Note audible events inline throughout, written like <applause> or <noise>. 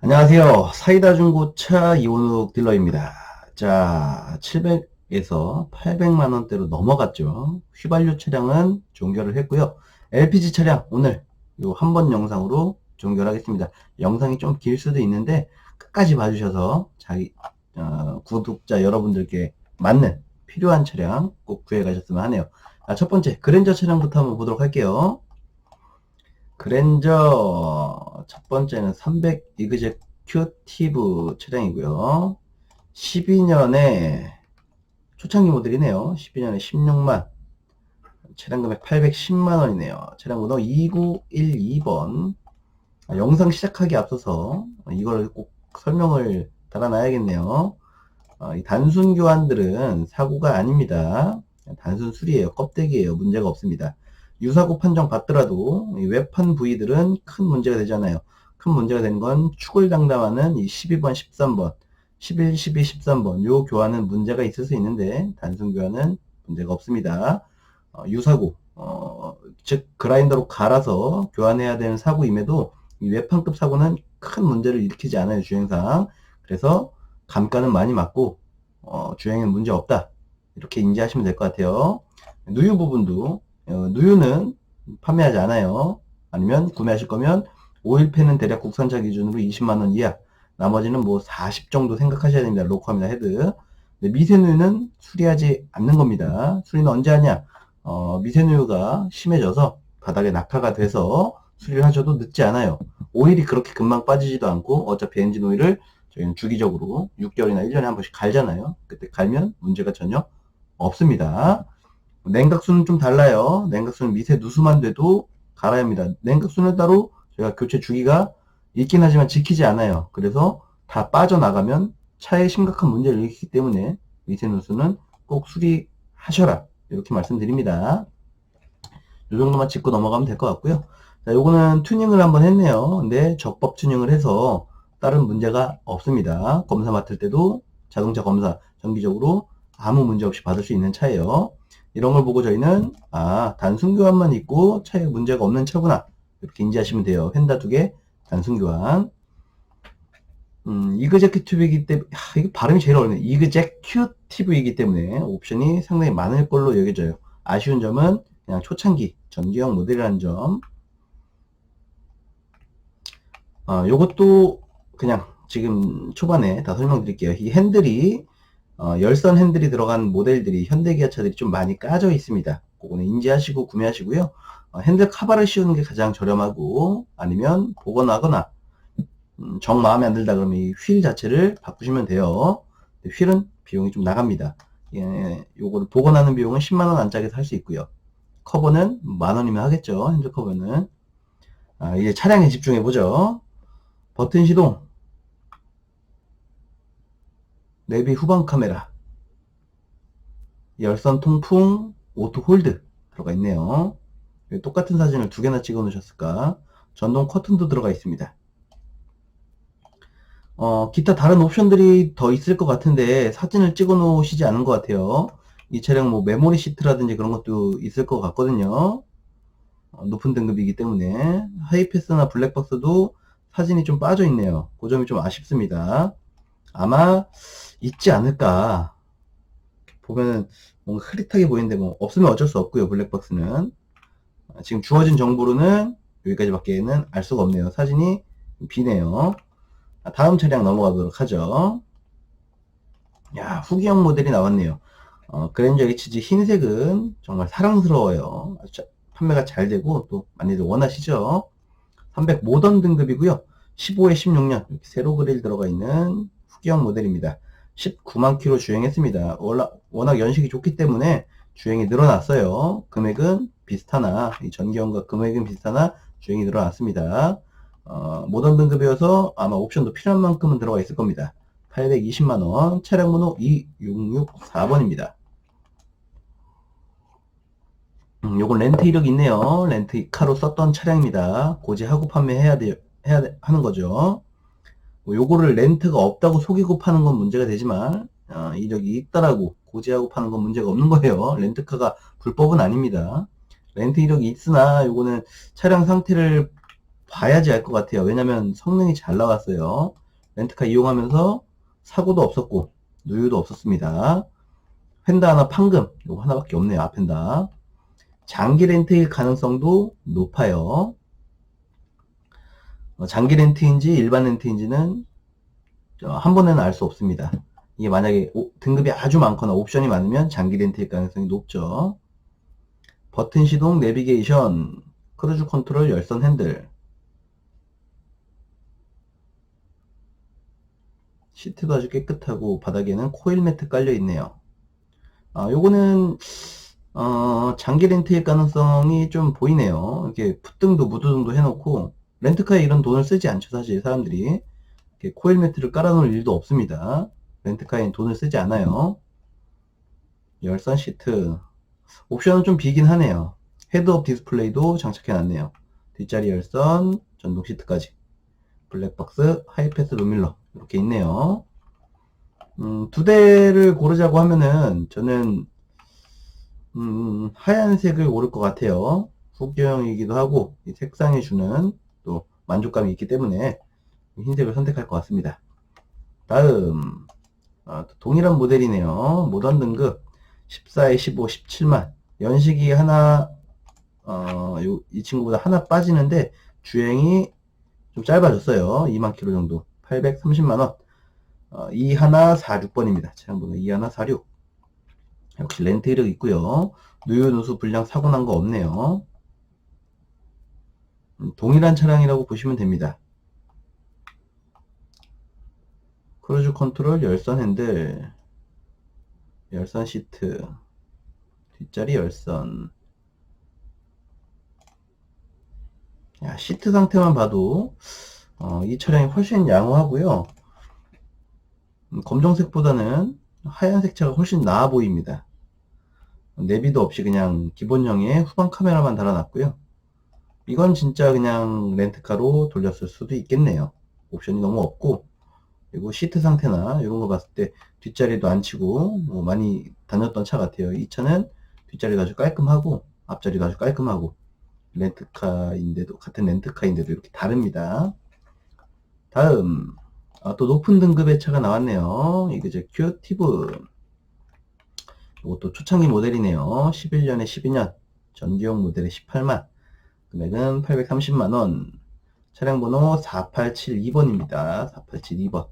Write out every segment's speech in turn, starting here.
안녕하세요. 사이다 중고차 이원욱 딜러입니다. 자, 700에서 800만 원대로 넘어갔죠. 휘발유 차량은 종결을 했고요. LPG 차량 오늘 요 한 번 영상으로 종결하겠습니다. 영상이 좀 길 수도 있는데 끝까지 봐주셔서 자기 어, 구독자 여러분들께 맞는 필요한 차량 꼭 구해 가셨으면 하네요. 아, 첫 번째 그랜저 차량부터 한번 보도록 할게요. 그랜저 첫 번째는 300 이그제큐티브 차량이고요. 12년에 초창기 모델이네요. 12년에 16만 차량 금액 810만 원이네요. 차량 번호 2912번 아, 영상 시작하기 앞서서 이걸 꼭 설명을 달아놔야겠네요. 어, 이 단순 교환들은 사고가 아닙니다. 단순 수리예요. 껍데기예요. 문제가 없습니다. 유사고 판정 받더라도 이 외판 부위들은 큰 문제가 되잖아요. 큰 문제가 되는 건 축을 장담하는 이 12번, 13번, 11, 12, 13번 요 교환은 문제가 있을 수 있는데 단순 교환은 문제가 없습니다. 어, 유사고, 어, 즉 그라인더로 갈아서 교환해야 되는 사고임에도 이 외판급 사고는 큰 문제를 일으키지 않아요 주행상. 그래서 감가는 많이 맞고 어, 주행에는 문제 없다. 이렇게 인지하시면 될 것 같아요. 누유 부분도 어, 누유는 판매하지 않아요. 아니면 구매하실 거면 오일팬은 대략 국산차 기준으로 20만원 이하 나머지는 뭐 40 정도 생각하셔야 됩니다. 로커입니다. 헤드 미세누유는 수리하지 않는 겁니다. 수리는 언제 하냐 어, 미세누유가 심해져서 바닥에 낙하가 돼서 수리를 하셔도 늦지 않아요. 오일이 그렇게 금방 빠지지도 않고 어차피 엔진 오일을 저희는 주기적으로 6개월이나 1년에 한 번씩 갈잖아요. 그때 갈면 문제가 전혀 없습니다. 냉각수는 좀 달라요. 냉각수는 미세 누수만 돼도 갈아야 합니다. 냉각수는 따로 제가 교체 주기가 있긴 하지만 지키지 않아요. 그래서 다 빠져나가면 차에 심각한 문제를 일으키기 때문에 미세 누수는 꼭 수리하셔라. 이렇게 말씀드립니다. 이 정도만 짚고 넘어가면 될 것 같고요. 자, 요거는 튜닝을 한번 했네요. 근데 적법 튜닝을 해서 다른 문제가 없습니다. 검사 맡을 때도 자동차 검사 정기적으로 아무 문제 없이 받을 수 있는 차예요. 이런 걸 보고 저희는 아 단순 교환만 있고 차에 문제가 없는 차구나 이렇게 인지하시면 돼요. 휀다 두 개 단순 교환. 음, 이그제큐티브이기 때문에 아, 이거 발음이 제일 어렵네. 이그제큐티브이기 때문에 옵션이 상당히 많을 걸로 여겨져요. 아쉬운 점은 그냥 초창기 전기형 모델이라는 점. 어, 요것도 그냥 지금 초반에 다 설명드릴게요. 이 핸들이 어, 열선 핸들이 들어간 모델들이 현대기아 차들이 좀 많이 까져 있습니다. 그거는 인지하시고 구매하시고요. 어, 핸들 카바를 씌우는 게 가장 저렴하고 아니면 복원하거나 음, 정 마음에 안 들다 그러면 이 휠 자체를 바꾸시면 돼요. 휠은 비용이 좀 나갑니다. 예, 요거를 복원하는 비용은 10만원 안짝에서 할 수 있고요. 커버는 만원이면 하겠죠. 핸들 커버는. 아, 이제 차량에 집중해 보죠. 버튼 시동, 내비 후방 카메라, 열선 통풍, 오토 홀드 들어가 있네요. 똑같은 사진을 두 개나 찍어 놓으셨을까? 전동 커튼도 들어가 있습니다. 어, 기타 다른 옵션들이 더 있을 것 같은데 사진을 찍어 놓으시지 않은 것 같아요. 이 차량 뭐 메모리 시트라든지 그런 것도 있을 것 같거든요. 어, 높은 등급이기 때문에 하이패스나 블랙박스도 사진이 좀 빠져 있네요. 그 점이 좀 아쉽습니다. 아마 있지 않을까. 보면은 뭔가 흐릿하게 보이는데 뭐 없으면 어쩔 수 없고요. 블랙박스는 아, 지금 주어진 정보로는 여기까지밖에는 알 수가 없네요. 사진이 비네요. 아, 다음 차량 넘어가도록 하죠. 야 후기형 모델이 나왔네요. 어, 그랜저 HG 흰색은 정말 사랑스러워요. 판매가 잘 되고 또 많이들 원하시죠. 300 모던 등급이고요. 15에 16년 세로 그릴 들어가 있는 후기형 모델입니다. 19만 킬로 주행했습니다. 워낙, 연식이 좋기 때문에 주행이 늘어났어요. 금액은 비슷하나 이 전기형과 금액은 비슷하나 주행이 늘어났습니다. 어, 모던 등급이어서 아마 옵션도 필요한 만큼은 들어가 있을 겁니다. 820만원 차량 번호 2664번입니다. 음, 요건 렌트 이력이 있네요. 렌트카로 썼던 차량입니다. 고지하고 판매해야 돼, 해야 돼, 하는 거죠. 뭐 요거를 렌트가 없다고 속이고 파는 건 문제가 되지만, 어, 이력이 있다라고 고지하고 파는 건 문제가 없는 거예요. 렌트카가 불법은 아닙니다. 렌트 이력이 있으나 요거는 차량 상태를 봐야지 알 것 같아요. 왜냐면 성능이 잘 나왔어요. 렌트카 이용하면서 사고도 없었고 누유도 없었습니다. 펜다 하나 판금 이거 하나밖에 없네요. 아펜다. 장기 렌트일 가능성도 높아요. 어, 장기 렌트인지 일반 렌트인지는 어, 한 번에는 알 수 없습니다. 이게 만약에 오- 등급이 아주 많거나 옵션이 많으면 장기 렌트일 가능성이 높죠. 버튼 시동, 내비게이션, 크루즈 컨트롤, 열선 핸들. 시트도 아주 깨끗하고 바닥에는 코일 매트 깔려 있네요. 아, 요거는 어, 장기 렌트일 가능성이 좀 보이네요. 이렇게 풋등도 무드등도 해놓고 렌트카에 이런 돈을 쓰지 않죠, 사실 사람들이. 코일 매트를 깔아놓을 일도 없습니다. 렌트카에 돈을 쓰지 않아요. 열선 시트. 옵션은 좀 비긴 하네요. 헤드업 디스플레이도 장착해놨네요. 뒷자리 열선, 전동 시트까지. 블랙박스, 하이패스 룸밀러 이렇게 있네요. 음, 두 대를 고르자고 하면은 저는 음, 하얀색을 고를 것 같아요. 후기형이기도 하고 이 색상이 주는 또 만족감이 있기 때문에 흰색을 선택할 것 같습니다. 다음 아, 또 동일한 모델이네요. 모던 등급 14에 15, 17만 연식이 하나 어, 요, 이 친구보다 하나 빠지는데 주행이 좀 짧아졌어요. 2만 킬로 정도 830만원 어, 2 하나 46번입니다. 차량 번호 2 하나 46 역시 렌트 이력 있고요. 누유 누수 불량 사고 난 거 없네요. 음, 동일한 차량이라고 보시면 됩니다. 크루즈 컨트롤 열선 핸들 열선 시트 뒷자리 열선 야, 시트 상태만 봐도 어, 이 차량이 훨씬 양호하고요. 음, 검정색보다는 하얀색 차가 훨씬 나아 보입니다. 내비도 없이 그냥 기본형의 후방 카메라만 달아놨고요. 이건 진짜 그냥 렌트카로 돌렸을 수도 있겠네요. 옵션이 너무 없고 그리고 시트 상태나 이런 거 봤을 때 뒷자리도 안 치고 뭐 많이 다녔던 차 같아요. 이 차는 뒷자리도 아주 깔끔하고 앞자리도 아주 깔끔하고 렌트카인데도 같은 렌트카인데도 이렇게 다릅니다. 다음 아, 또 높은 등급의 차가 나왔네요. 이그제 큐티브 이것도 초창기 모델이네요. 11년에 12년 전기용 모델에 18만 금액은 830만원 차량 번호 4872번입니다. 4872번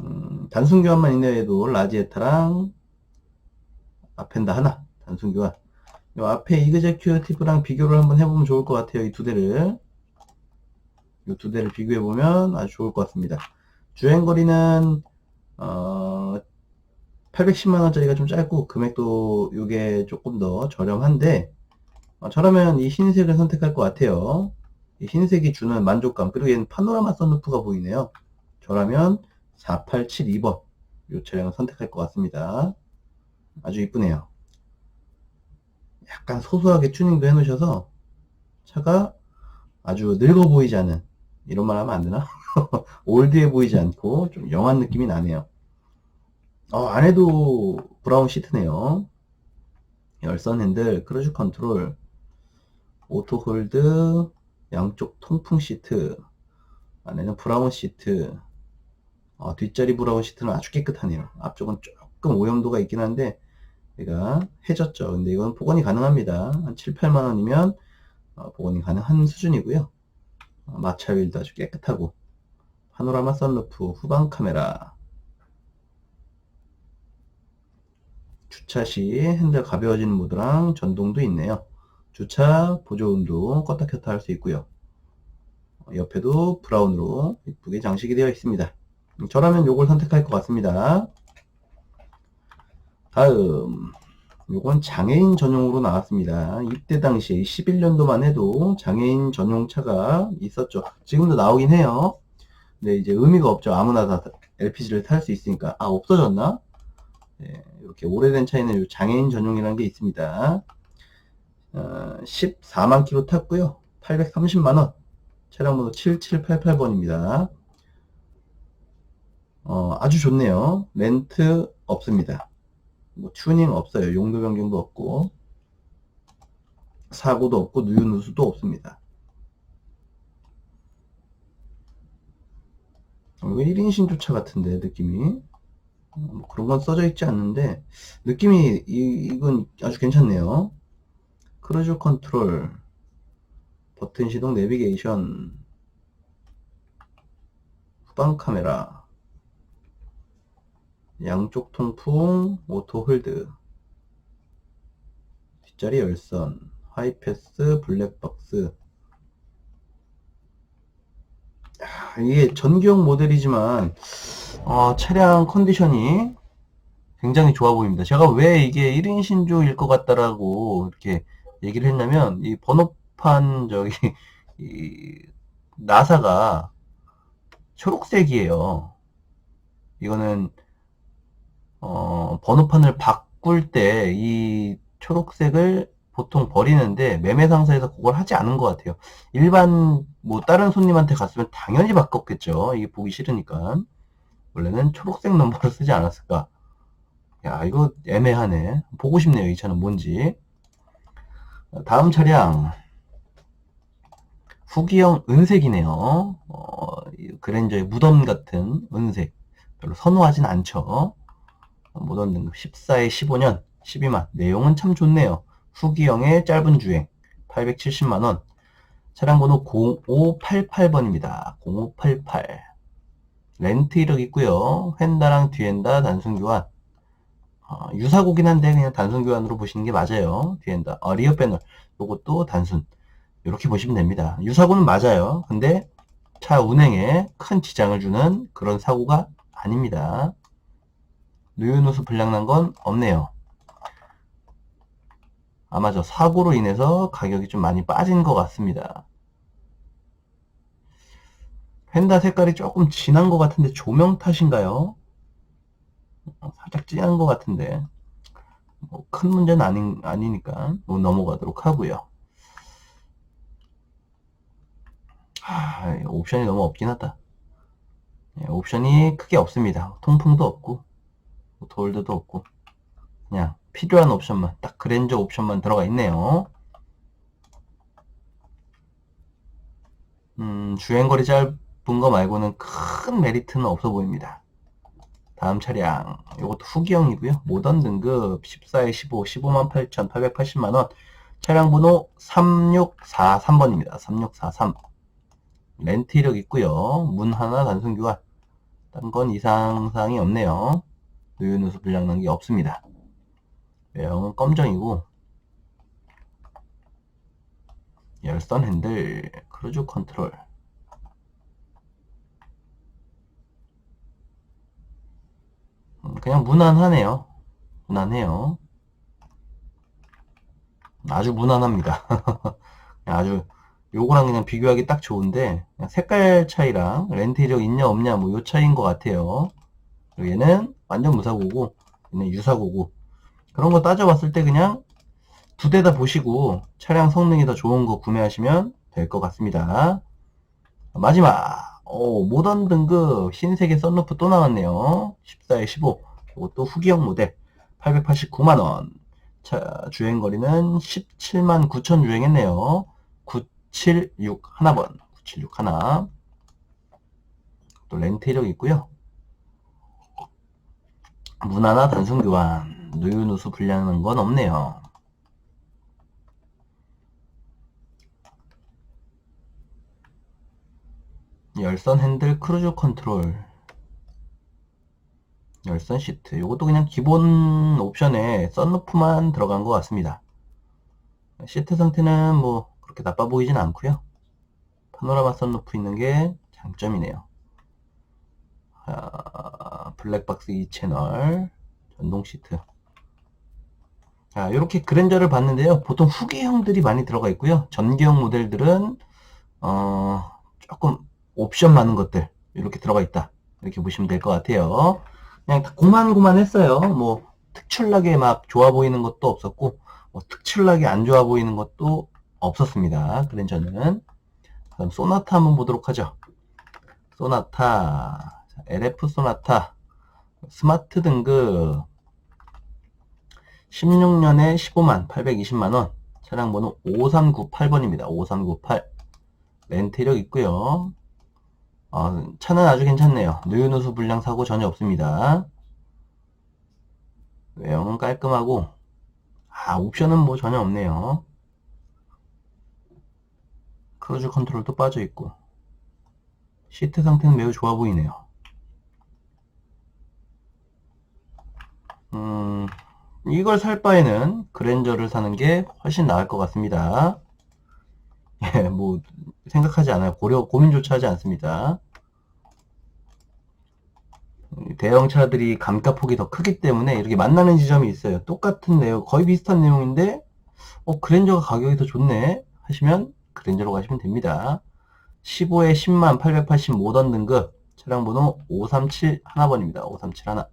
음, 단순 교환만 있네요. 얘도 라지에타랑 아펜다 하나 단순 교환 요 앞에 이그제큐티브랑 비교를 한번 해보면 좋을 것 같아요. 이 두 대를 이 두 대를 비교해 보면 아주 좋을 것 같습니다. 주행거리는 어, 810만 원짜리가 좀 짧고 금액도 이게 조금 더 저렴한데 어, 저라면 이 흰색을 선택할 것 같아요. 이 흰색이 주는 만족감 그리고 얘는 파노라마 선루프가 보이네요. 저라면 4872번 이 차량을 선택할 것 같습니다. 아주 이쁘네요. 약간 소소하게 튜닝도 해 놓으셔서 차가 아주 늙어 보이지 않은 이런 말 하면 안 되나? <laughs> 올드해 보이지 않고 좀 영한 느낌이 나네요. 어, 안에도 브라운 시트네요. 열선 핸들, 크루즈 컨트롤, 오토 홀드, 양쪽 통풍 시트, 안에는 브라운 시트, 어, 뒷자리 브라운 시트는 아주 깨끗하네요. 앞쪽은 조금 오염도가 있긴 한데, 얘가 해졌죠. 근데 이건 복원이 가능합니다. 한 7, 8만 원이면 어, 복원이 가능한 수준이고요. 어, 마찰 휠도 아주 깨끗하고, 파노라마 썬루프, 후방 카메라, 주차 시 핸들 가벼워지는 모드랑 전동도 있네요. 주차 보조음도 껐다 켰다 할 수 있고요. 어, 옆에도 브라운으로 이쁘게 장식이 되어 있습니다. 음, 저라면 요걸 선택할 것 같습니다. 다음 요건 장애인 전용으로 나왔습니다. 이때 당시에 11년도만 해도 장애인 전용 차가 있었죠. 지금도 나오긴 해요. 근데 이제 의미가 없죠. 아무나 다 LPG를 탈 수 있으니까. 아, 없어졌나? 네, 이렇게 오래된 차에는 요 장애인 전용이라는 게 있습니다. 어, 14만 킬로 탔고요. 830만원. 차량 번호 7788번입니다. 어, 아주 좋네요. 렌트 없습니다. 뭐 튜닝 없어요. 용도 변경도 없고. 사고도 없고 누유누수도 없습니다. 어, 이거 1인 신조차 같은데 느낌이 어, 뭐 그런 건 써져 있지 않는데 느낌이 이, 이건 아주 괜찮네요. 크루즈 컨트롤 버튼 시동 내비게이션 후방 카메라 양쪽 통풍 오토 홀드 뒷자리 열선 하이패스 블랙박스 야, 이게 전기용 모델이지만 어, 차량 컨디션이 굉장히 좋아 보입니다. 제가 왜 이게 1인 신조일 것 같다라고 이렇게 얘기를 했냐면 이 번호판 저기 <laughs> 이 나사가 초록색이에요. 이거는 어, 번호판을 바꿀 때 이 초록색을 보통 버리는데 매매 상사에서 그걸 하지 않은 것 같아요. 일반 뭐 다른 손님한테 갔으면 당연히 바꿨겠죠. 이게 보기 싫으니까. 원래는 초록색 넘버를 쓰지 않았을까. 야 이거 애매하네. 보고 싶네요. 이 차는 뭔지. 다음 차량 후기형 은색이네요. 어, 그랜저의 무덤 같은 은색. 별로 선호하진 않죠. 모던 등급 14에 15년 12만. 내용은 참 좋네요. 후기형의 짧은 주행 870만원. 차량 번호 0588번입니다. 0588. 렌트 이력 있고요. 휀다랑 뒤엔다 단순 교환. 어, 유사고긴 한데 그냥 단순 교환으로 보시는 게 맞아요. 뒤엔다. 어, 리어 패널. 요것도 단순. 이렇게 보시면 됩니다. 유사고는 맞아요. 근데 차 운행에 큰 지장을 주는 그런 사고가 아닙니다. 누유누수 불량난 건 없네요. 아마 저 사고로 인해서 가격이 좀 많이 빠진 것 같습니다. 펜다 색깔이 조금 진한 것 같은데 조명 탓인가요? 어, 살짝 진한 것 같은데 뭐 큰 문제는 아니, 아니니까 뭐 넘어가도록 하고요. 아, 옵션이 너무 없긴 하다. 예, 옵션이 크게 없습니다. 통풍도 없고 돌드도 없고 그냥 필요한 옵션만 딱 그랜저 옵션만 들어가 있네요. 음, 주행거리 짧은 거 말고는 큰 메리트는 없어 보입니다. 다음 차량 이것도 후기형이고요. 모던 등급 14에 15, 15만 8,880만 원 차량 번호 3643번입니다. 3643 렌트 이력 있고요. 문 하나 단순 교환 딴 건 이상사항이 없네요. 누유누수 불량난 게 없습니다. 외형은 검정이고 열선 핸들 크루즈 컨트롤 음, 그냥 무난하네요. 무난해요. 아주 무난합니다. <laughs> 아주 요거랑 그냥 비교하기 딱 좋은데 색깔 차이랑 렌트 이력 있냐 없냐 뭐 요 차이인 것 같아요. 얘는 완전 무사고고 얘는 유사고고 그런 거 따져봤을 때 그냥 두 대 다 보시고 차량 성능이 더 좋은 거 구매하시면 될 것 같습니다. 마지막 오, 모던 등급 흰색의 썬루프 또 나왔네요. 14에 15 이것도 후기형 모델 889만원 자 주행거리는 17만 9천 주행했네요. 976 하나번 976 하나 또 렌트 이력 있고요. 무난하 단순 교환, 누유누수 불량난 건 없네요. 열선 핸들 크루즈 컨트롤 열선 시트 이것도 그냥 기본 옵션에 썬루프만 들어간 것 같습니다 시트 상태는 뭐 그렇게 나빠 보이진 않고요 파노라마 썬루프 있는 게 장점이네요 아, 블랙박스 2채널 전동 시트 자, 이렇게 그랜저를 봤는데요. 보통 후기형들이 많이 들어가 있고요. 전기형 모델들은 어, 조금 옵션 많은 것들 이렇게 들어가 있다. 이렇게 보시면 될 것 같아요. 그냥 다 고만고만했어요. 뭐 특출나게 막 좋아 보이는 것도 없었고 뭐 특출나게 안 좋아 보이는 것도 없었습니다. 그랜저는 그럼 소나타 한번 보도록 하죠. 소나타 LF 소나타 스마트 등급 16년에 15만 820만원 차량 번호 5398번입니다. 5398. 렌트 이력 있고요. 어, 차는 아주 괜찮네요. 누유누수 불량 사고 전혀 없습니다. 외형은 깔끔하고 아 옵션은 뭐 전혀 없네요. 크루즈 컨트롤도 빠져 있고 시트 상태는 매우 좋아 보이네요. 음, 이걸 살 바에는 그랜저를 사는 게 훨씬 나을 것 같습니다. <laughs> 예, 뭐 생각하지 않아요. 고려 고민조차 하지 않습니다. 대형차들이 감가폭이 더 크기 때문에 이렇게 만나는 지점이 있어요. 똑같은 내용, 거의 비슷한 내용인데, 어, 그랜저가 가격이 더 좋네? 하시면 그랜저로 가시면 됩니다. 15에 10만 885던 등급 차량 번호 537 하나번입니다. 537 하나.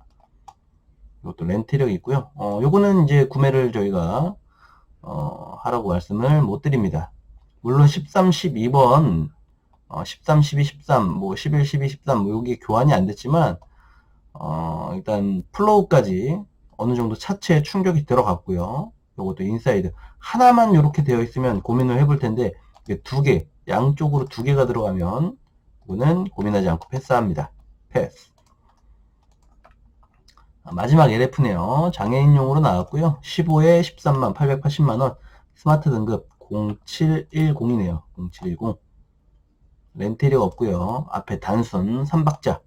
이것도 렌트력이 있고요. 어, 요거는 이제 구매를 저희가 어, 하라고 말씀을 못 드립니다. 물론 13, 12번, 어, 13, 12, 13, 뭐 11, 12, 13, 뭐 여기 교환이 안 됐지만 어, 일단 플로우까지 어느 정도 차체에 충격이 들어갔고요. 요것도 인사이드 하나만 이렇게 되어 있으면 고민을 해볼 텐데 이게 두 개, 양쪽으로 두 개가 들어가면 이거는 고민하지 않고 패스합니다. 패스. 아, 마지막 LF네요. 장애인용으로 나왔고요. 15에 13만 880만원 스마트 등급 0710이네요. 0710 렌트리가 없고요. 앞에 단순 3박자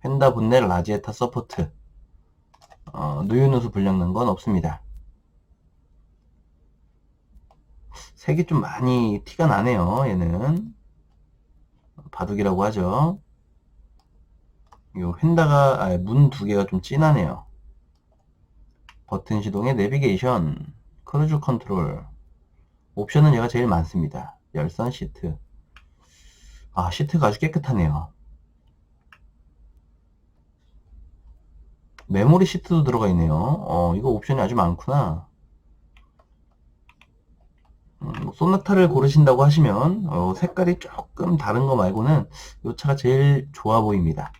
펜다 분내 라지에타 서포트 어, 누유누수 불량난 건 없습니다. 색이 좀 많이 티가 나네요. 얘는 바둑이라고 하죠. 요 펜다가 아, 문 두 개가 좀 진하네요. 버튼 시동의 내비게이션, 크루즈 컨트롤, 옵션은 얘가 제일 많습니다. 열선 시트. 아, 시트가 아주 깨끗하네요. 메모리 시트도 들어가 있네요. 어, 이거 옵션이 아주 많구나. 음, 뭐 소나타를 고르신다고 하시면 어, 색깔이 조금 다른 거 말고는 이 차가 제일 좋아 보입니다.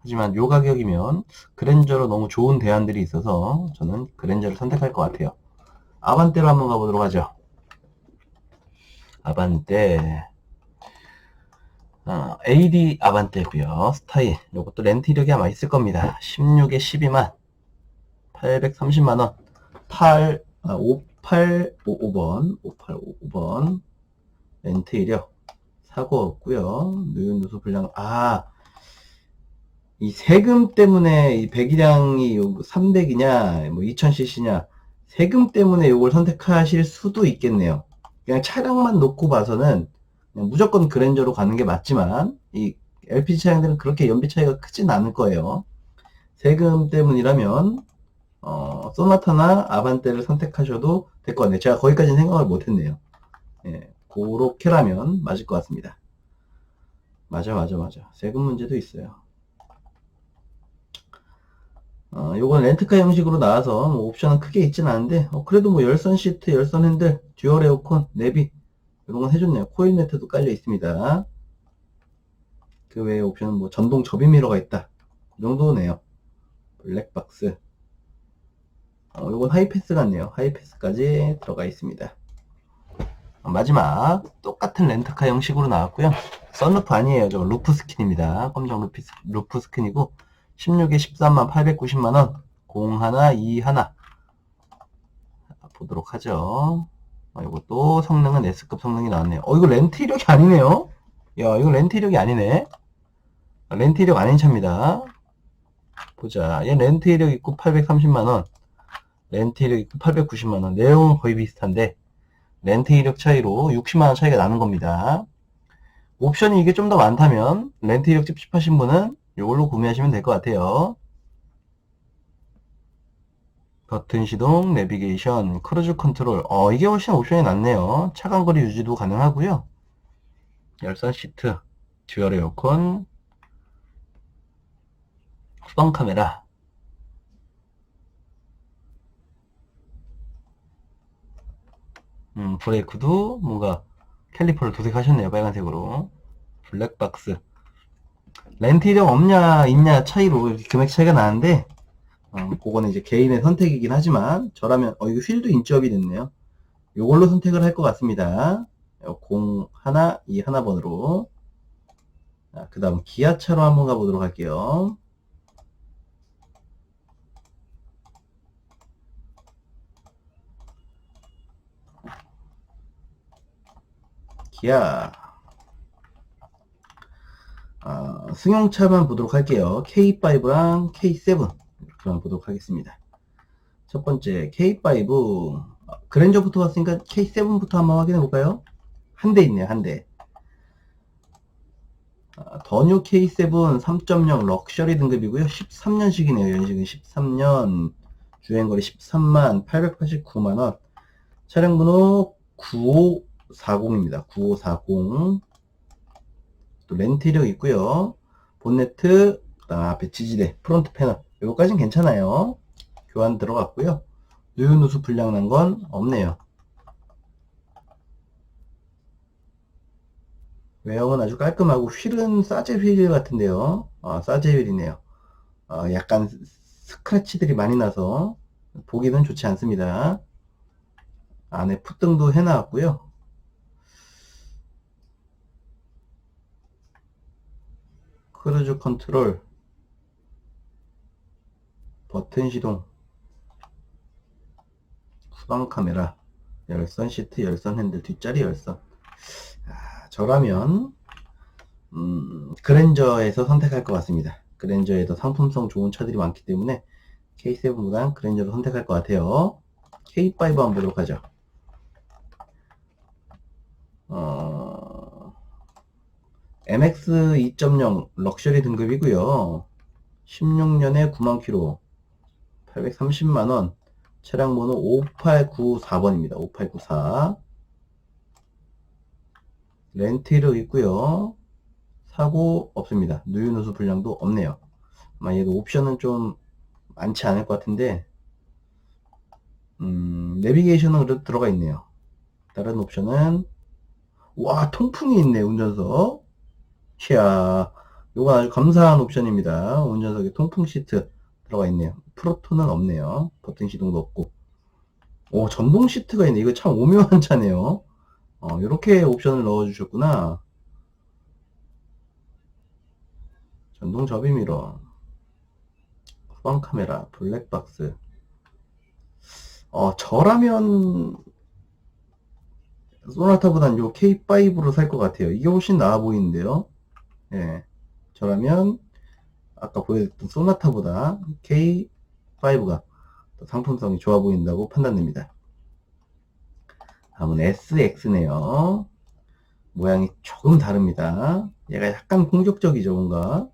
하지만 요 가격이면 그랜저로 너무 좋은 대안들이 있어서 저는 그랜저를 선택할 것 같아요. 아반떼로 한번 가보도록 하죠. 아반떼 어, AD 아반떼고요. 스타일 요것도 렌트 이력이 아마 있을 겁니다. 16에 12만 830만원 8 아, 5855번 5855번 렌트 이력 사고 없고요. 누윤누수 불량 아 이 세금 때문에 이 배기량이 300이냐 뭐 2000cc냐 세금 때문에 이걸 선택하실 수도 있겠네요. 그냥 차량만 놓고 봐서는 무조건 그랜저로 가는 게 맞지만 이 LPG 차량들은 그렇게 연비 차이가 크진 않을 거예요. 세금 때문이라면 어, 소나타나 아반떼를 선택하셔도 될 것 같네요. 제가 거기까지는 생각을 못했네요. 예, 그렇게라면 맞을 것 같습니다. 맞아, 맞아, 맞아. 세금 문제도 있어요. 어, 요건 렌트카 형식으로 나와서 뭐 옵션은 크게 있진 않은데 어, 그래도 뭐 열선 시트, 열선 핸들, 듀얼 에어컨, 내비 이런 건 해줬네요. 코일 매트도 깔려 있습니다. 그 외에 옵션은 뭐 전동 접이 미러가 있다. 이 정도네요. 블랙박스. 어, 요건 하이패스 같네요. 하이패스까지 들어가 있습니다. 어, 마지막 똑같은 렌트카 형식으로 나왔고요. 썬루프 아니에요. 저 루프 스킨입니다. 검정 루프, 루프 스킨이고 16에 13만 890만원 01, 21 보도록 하죠. 어, 이것도 성능은 S급 성능이 나왔네요. 어, 이거 렌트 이력이 아니네요? 야, 이거 렌트 이력이 아니네? 렌트 이력 아닌 차입니다. 보자. 얘 렌트 이력 있고 830만원. 렌트 이력 있고 890만원. 내용은 거의 비슷한데, 렌트 이력 차이로 60만원 차이가 나는 겁니다. 옵션이 이게 좀 더 많다면, 렌트 이력 찝찝하신 분은 이걸로 구매하시면 될 것 같아요. 버튼 시동, 내비게이션, 크루즈 컨트롤. 어, 이게 훨씬 옵션이 낫네요. 차간 거리 유지도 가능하고요. 열선 시트, 듀얼 에어컨, 후방 카메라. 음, 브레이크도 뭔가 캘리퍼를 도색하셨네요. 빨간색으로. 블랙박스. 렌트 이력 없냐, 있냐 차이로 금액 차이가 나는데, 어, 그거는 이제 개인의 선택이긴 하지만 저라면 어 이거 휠도 인접이 됐네요. 요걸로 선택을 할 것 같습니다. 0, 하나, 2 하나 번으로. 그 다음 기아차로 한번 가보도록 할게요. 기아. 아, 승용차만 보도록 할게요. K5랑 K7 이렇게만 보도록 하겠습니다. 첫 번째 K5 아, 그랜저부터 왔으니까 K7부터 한번 확인해 볼까요? 한 대 있네요, 한 대. 아, 더뉴 K7 3.0 럭셔리 등급이고요. 13년식이네요. 연식은 13년. 주행거리 13만 889만원. 차량 번호 9540입니다. 9540. 또 렌트 이력 있고요. 본네트, 그다음 앞에 지지대, 프론트 패널. 이거까지는 괜찮아요. 교환 들어갔고요. 누유누수 불량난 건 없네요. 외형은 아주 깔끔하고 휠은 사제 휠 같은데요. 아, 사제 휠이네요. 아, 약간 스크래치들이 많이 나서 보기는 좋지 않습니다. 안에 풋등도 해놨고요. 크루즈 컨트롤 버튼 시동 후방 카메라 열선 시트 열선 핸들 뒷자리 열선. 아, 저라면 음, 그랜저에서 선택할 것 같습니다. 그랜저에도 상품성 좋은 차들이 많기 때문에 K7보단 그랜저로 선택할 것 같아요. K5 한번 보도록 하죠. 어, MX 2.0 럭셔리 등급이고요 16년에 9만 킬로 830만원 차량 번호 5894번입니다. 5894 렌트로 있고요. 사고 없습니다. 누유누수 불량도 없네요. 아마 얘도 옵션은 좀 많지 않을 것 같은데 음, 내비게이션은 그래도 들어가 있네요. 다른 옵션은 와 통풍이 있네 운전석 이야 요건 아주 감사한 옵션입니다. 운전석에 통풍 시트 들어가 있네요. 프로토는 없네요. 버튼 시동도 없고. 오, 전동 시트가 있네. 이거 참 오묘한 차네요. 어, 이렇게 옵션을 넣어주셨구나. 전동 접이미러. 후방 카메라, 블랙박스. 어, 저라면, 소나타보단 요 K5로 살 것 같아요. 이게 훨씬 나아 보이는데요. 예. 저라면, 아까 보여드렸던 소나타보다 K5가 상품성이 좋아 보인다고 판단됩니다. 다음은 SX네요. 모양이 조금 다릅니다. 얘가 약간 공격적이죠, 뭔가.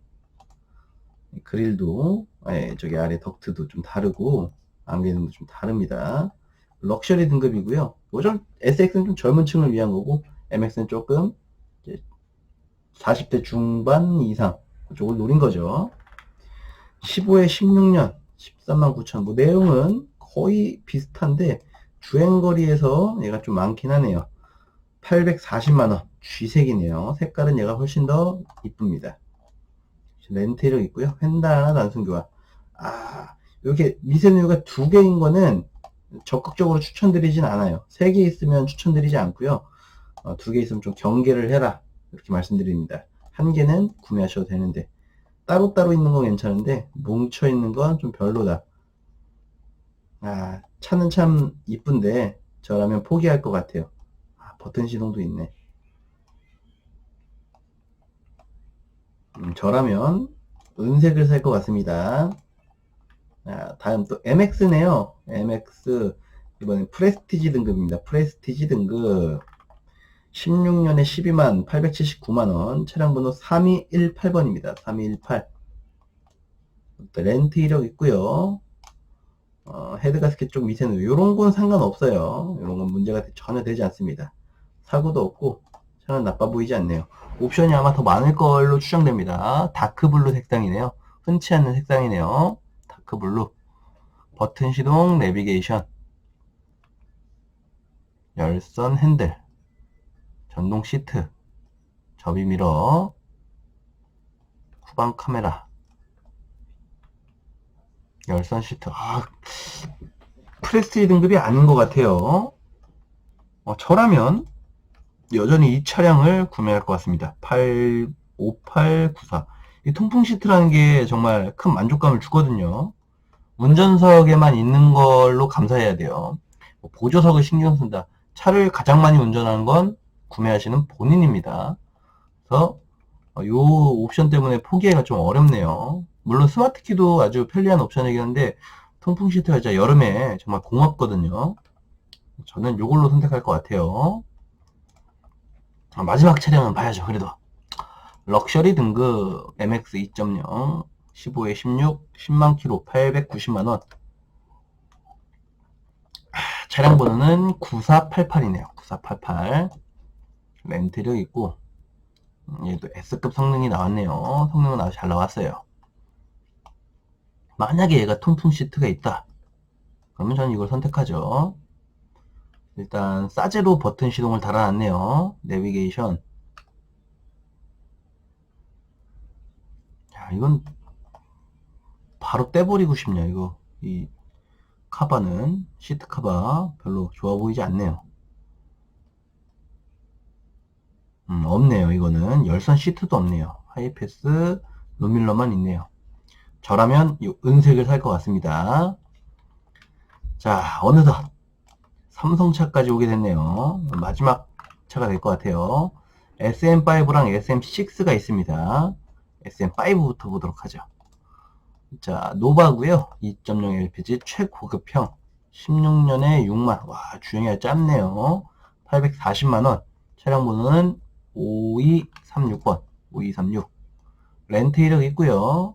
그릴도, 예, 저기 아래 덕트도 좀 다르고, 안개등도 좀 다릅니다. 럭셔리 등급이고요. 요즘 SX는 좀 젊은 층을 위한 거고, MX는 조금 40대 중반 이상 그쪽을 노린 거죠. 15에 16년 13만 9천. 뭐 내용은 거의 비슷한데 주행거리에서 얘가 좀 많긴 하네요. 840만원. 쥐색이네요. 색깔은 얘가 훨씬 더 이쁩니다. 렌트력 있고요. 펜다나 단순 교환. 아 이렇게 미세누유가 두 개인 거는 적극적으로 추천드리진 않아요. 세 개 있으면 추천드리지 않고요. 어, 두개 있으면 좀 경계를 해라 이렇게 말씀드립니다 한 개는 구매하셔도 되는데 따로따로 있는 건 괜찮은데 뭉쳐 있는 건 좀 별로다. 아 차는 참 이쁜데 저라면 포기할 것 같아요. 아, 버튼 시동도 있네. 음, 저라면 은색을 살 것 같습니다. 아, 다음 또 MX네요. MX 이번엔 프레스티지 등급입니다. 프레스티지 등급 16년에 12만 879만원 차량 번호 3218번입니다. 3218 렌트 이력 있고요. 어, 헤드가스켓 쪽 밑에는 이런 건 상관없어요. 이런 건 문제가 전혀 되지 않습니다. 사고도 없고 차는 나빠 보이지 않네요. 옵션이 아마 더 많을 걸로 추정됩니다. 다크블루 색상이네요. 흔치 않는 색상이네요. 다크블루 버튼 시동, 내비게이션 열선 핸들 전동 시트, 접이 미러, 후방 카메라, 열선 시트. 아, 프레스티 등급이 아닌 것 같아요. 어, 저라면 여전히 이 차량을 구매할 것 같습니다. 8, 5894. 이 통풍 시트라는 게 정말 큰 만족감을 주거든요. 운전석에만 있는 걸로 감사해야 돼요. 뭐 보조석을 신경 쓴다. 차를 가장 많이 운전하는 건 구매하시는 본인입니다. 그래서 이 옵션 때문에 포기하기가 좀 어렵네요. 물론 스마트키도 아주 편리한 옵션이긴 한데 통풍 시트가 진짜 여름에 정말 고맙거든요. 저는 이걸로 선택할 것 같아요. 아, 마지막 차량은 봐야죠. 그래도 럭셔리 등급 MX 2.0 15에 16 10만 킬로 890만 원 차량 번호는 9488이네요 9488 렌트력 있고 음, 얘도 S급 성능이 나왔네요. 성능은 아주 잘 나왔어요. 만약에 얘가 통풍 시트가 있다. 그러면 저는 이걸 선택하죠. 일단 사제로 버튼 시동을 달아놨네요. 내비게이션. 야 이건 바로 떼버리고 싶냐 이거. 이 카바는 시트 카바 별로 좋아 보이지 않네요 음, 없네요. 이거는 열선 시트도 없네요. 하이패스 로밀러만 있네요. 저라면 이 은색을 살 것 같습니다. 자 어느덧 삼성차까지 오게 됐네요. 마지막 차가 될 것 같아요. SM5랑 SM6가 있습니다. SM5부터 보도록 하죠. 자, 노바고요. 2.0 LPG 최고급형. 16년에 6만. 와, 주행이 짧네요. 840만원. 차량 번호는 5236번. 5236. 렌트 이력 있고요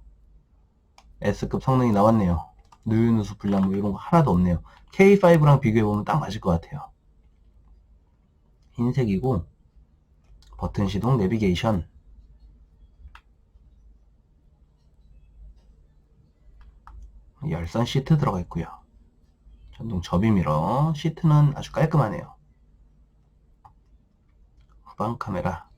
S급 성능이 나왔네요. 누유누수 불량 뭐 이런 거 하나도 없네요. K5랑 비교해보면 딱 맞을 것 같아요. 흰색이고, 버튼 시동 내비게이션. 열선 시트 들어가 있고요. 전동 접이미러 시트는 아주 깔끔하네요. 후방 카메라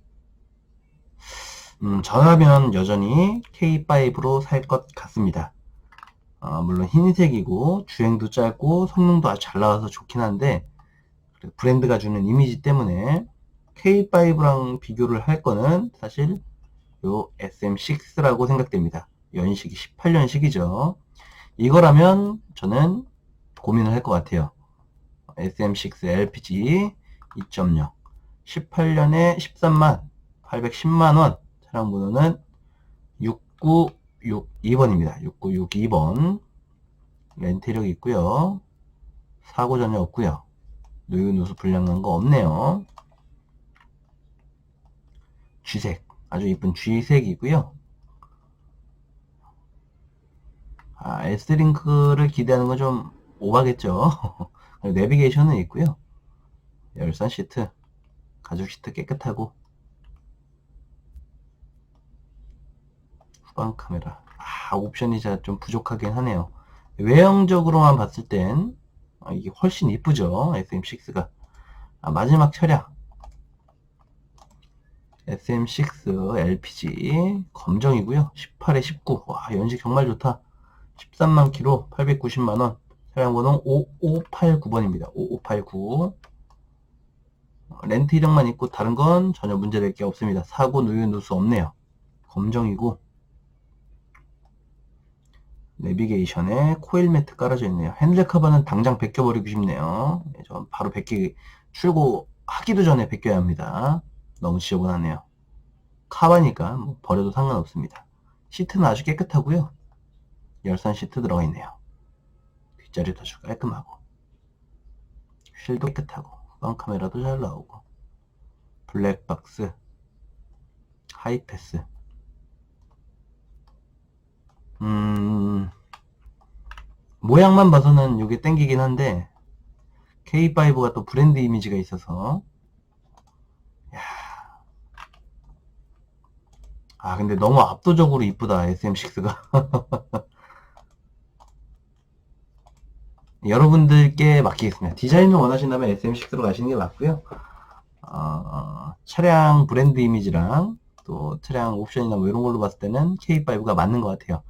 음, 저라면 여전히 K5로 살 것 같습니다. 어, 물론 흰색이고 주행도 짧고 성능도 아주 잘 나와서 좋긴 한데 브랜드가 주는 이미지 때문에 K5랑 비교를 할 거는 사실 요 SM6라고 생각됩니다. 연식이 18년식이죠. 이거라면 저는 고민을 할 것 같아요. SM6 LPG 2.0 18년에 13만 810만원 차량 번호는 6962번입니다. 6962번 렌트력 있고요. 사고 전혀 없고요. 누유 누수 불량난 거 없네요. 쥐색 아주 이쁜 쥐색이고요. 아, S링크를 기대하는 건 좀 오바겠죠. <laughs> 내비게이션은 있고요. 열선 시트, 가죽 시트 깨끗하고 후방 카메라. 아, 옵션이 좀 부족하긴 하네요. 외형적으로만 봤을 땐 아, 이게 훨씬 이쁘죠. SM6가. 아, 마지막 차량. SM6 LPG 검정이고요. 18에 19. 와, 연식 정말 좋다. 13만 키로 890만원 차량 번호 5589번입니다. 5589 렌트 이력만 있고 다른 건 전혀 문제될 게 없습니다. 사고 누유 누수 없네요. 검정이고 내비게이션에 코일 매트 깔아져 있네요. 핸들 커버는 당장 벗겨버리고 싶네요. 네, 전 바로 벗기 출고하기도 전에 벗겨야 합니다. 너무 지저분하네요. 카바니까 뭐 버려도 상관없습니다. 시트는 아주 깨끗하고요. 열선 시트 들어가 있네요. 뒷자리도 아주 깔끔하고 휠도 깨끗하고 후방 카메라도 잘 나오고 블랙박스 하이패스 음 모양만 봐서는 이게 땡기긴 한데 K5가 또 브랜드 이미지가 있어서 야. 아 근데 너무 압도적으로 이쁘다 SM6가 <laughs> 여러분들께 맡기겠습니다. 디자인을 원하신다면 SM6로 가시는 게 맞고요. 어, 차량 브랜드 이미지랑 또 차량 옵션이나 뭐 이런 걸로 봤을 때는 K5가 맞는 것 같아요.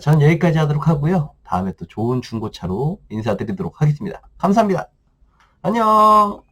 저는 여기까지 하도록 하고요. 다음에 또 좋은 중고차로 인사드리도록 하겠습니다. 감사합니다. 안녕!